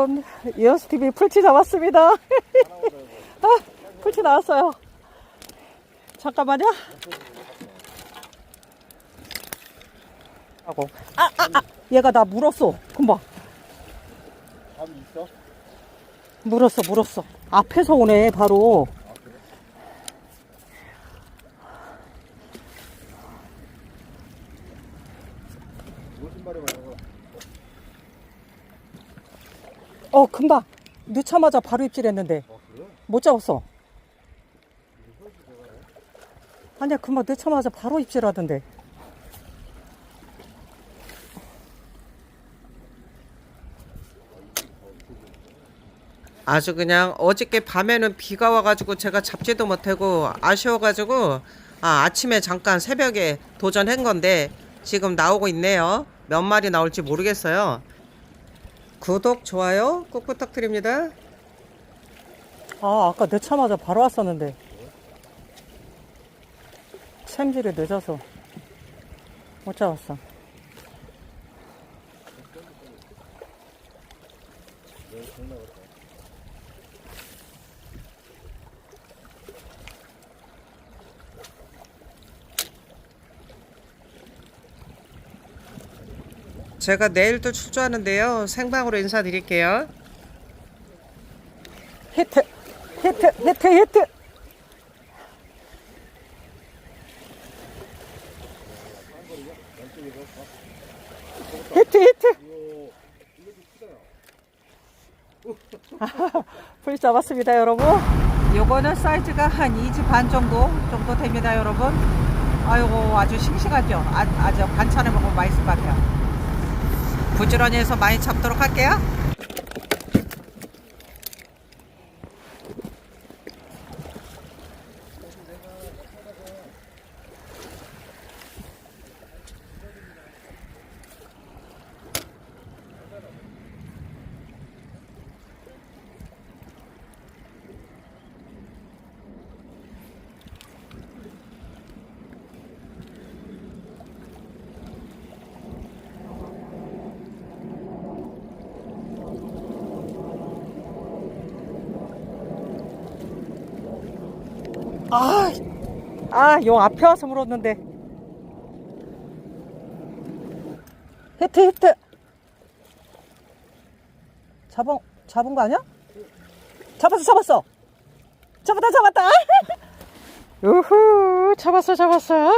여러분 이어스TV 풀치 잡았습니다. 아, 풀치 나왔어요. 잠깐만요. 하고. 아, 아, 아. 얘가 나 물었어. 금방 감이 있어? 물었어 물었어. 앞에서 오네 바로. 뭐 신발이 많아? 어 금방 넣자마자 바로 입질했는데 어 그래? 못 잡았어 아니야 금방 넣자마자 바로 입질하던데 아주 그냥 어저께 밤에는 비가 와가지고 제가 잡지도 못하고 아쉬워가지고 아, 아침에 잠깐 새벽에 도전한 건데 지금 나오고 있네요. 몇 마리 나올지 모르겠어요. 구독, 좋아요 꼭 부탁드립니다. 아 아까 넣자마자 바로 왔었는데 챔질이 늦어서 못 잡았어 제가 내일도 출조하는데요. 생방으로 인사드릴게요. 히트 히트 히트 히트. 히트 히트. 풀 잡았습니다 여러분. 요거는 사이즈가 한 2지 반 정도 정도 됩니다 여러분. 아이고 아주 싱싱하죠? 아, 아주 반찬에 먹으면 맛있을 것 같아요 부지런히 해서 많이 잡도록 할게요. 아, 아, 요 앞에 와서 물었는데. 히트, 히트. 잡은, 잡은 거 아니야? 잡았어, 잡았어. 잡았다, 잡았다. 우후, 잡았어, 잡았어.